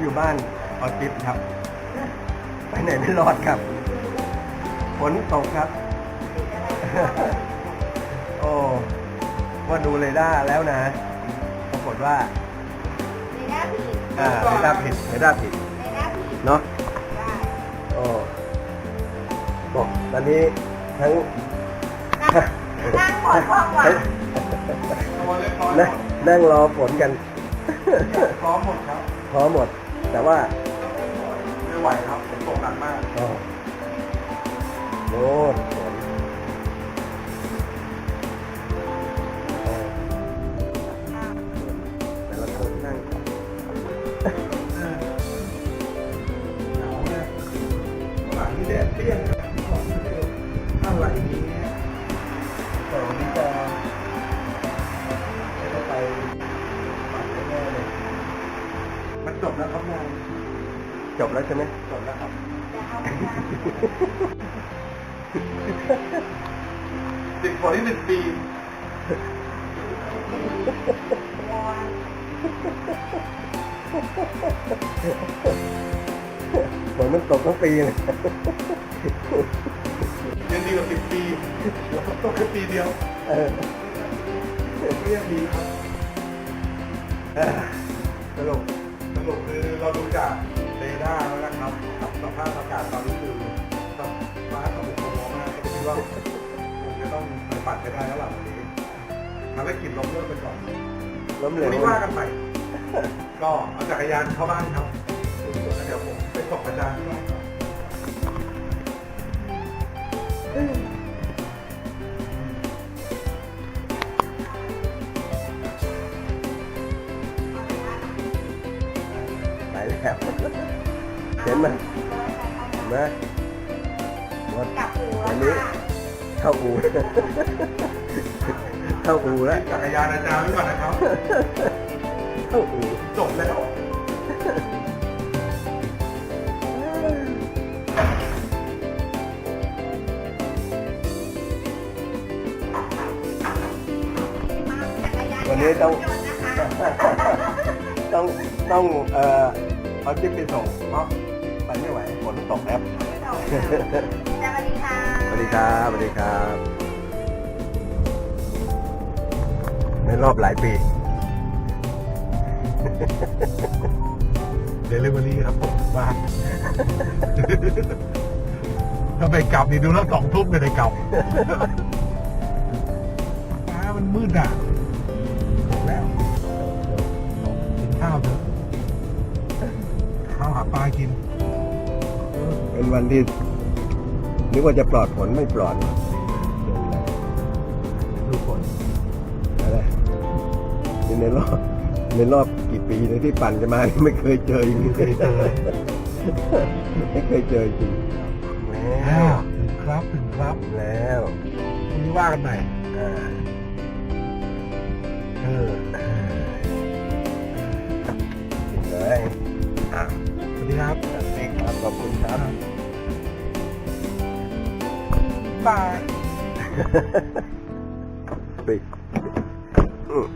อยู่บ้านออทิสครับ ไปไหนไม่รอดครับฝนตกครับ โอ้ว่าดูเรดาร์แล้วนะ ปรากฏว่าในหน้าผีอ่าเรดาร์ผิดเรดาร์ผิดในหน้าผีเนาะได้โอ้บอกตอนนี้ทั้งนั่งหมดห้องว่ะนั่งนั่งรอฝนกันพร้อมหมดครับพร้อมหมด แต่ว่าไม่ไหวครับฝนตกหนักมากอ๋อโน่น จบแล้วครับงานจบแล้วใช่ไหมจบแล้วครับจะเอาไปทำติดฝนที่หนึ่งปีวอนฝนมันตกทั้งปีเลยยังดีกว่าสิบปีแล้วก็ตกแค่ปีเดียวเออก็ยังดีครับเออสรุปส รุปคือเราดูจากเรดาร์แล้วนะครับกับสภาพอากาศตอนนี้คือฟ้าสมุทรโมมากก็คิดว่าคงจะต้องไปปัดไปได้แล้วล่ะวันนี้ภารกิจล้มเลิกไปก่อนล้มเหลวันวนี้ว่ากันใหม่ก็เอาจักรยานเข้าบ้านครับแล้วเดี๋ยวผมไปส่งอาจารย์ที่บ้านครับ แล้วเห็นไหมเห็นไหมหมดกลับหูอัแล้วนนี้ค่ะเข้าอูเข้าอูแล้วจักรยานอาจารย์ไว้ก่อนนะครับเข้าอูจบแล้ววันนี้ต้องยนต์นะคะต้องต้องเอ่อ เอาจิ๊บไปส่งเพราะไปไม่ไหวฝนตกแล้วไม่ตกค่ะสวัสดีค่ะสวัสดีครับสวัสดีครับในรอบหลายปี เดลิเวอรี่ครับผมบ้านถ้าไปกลับนี่ดูแล้วสองทุ่มเลยได้กลับฟ้ามันมืดอะ ปลากิน เป็นวันที่นึกว่าจะปลอดฝนไม่ปลอดดูฝนอะไรนี่ในรอบในรอบกี่ปีเลยที่ปั่นกันมานี่ไม่เคยเจออย่างนี้ไม่เคยเจอไม่เคยเจอจริงแล้แล้ววถึงครับถึงครับแล้วพรุ่งนี้ว่ากันใหม่อ่าเออ บายปิดอืม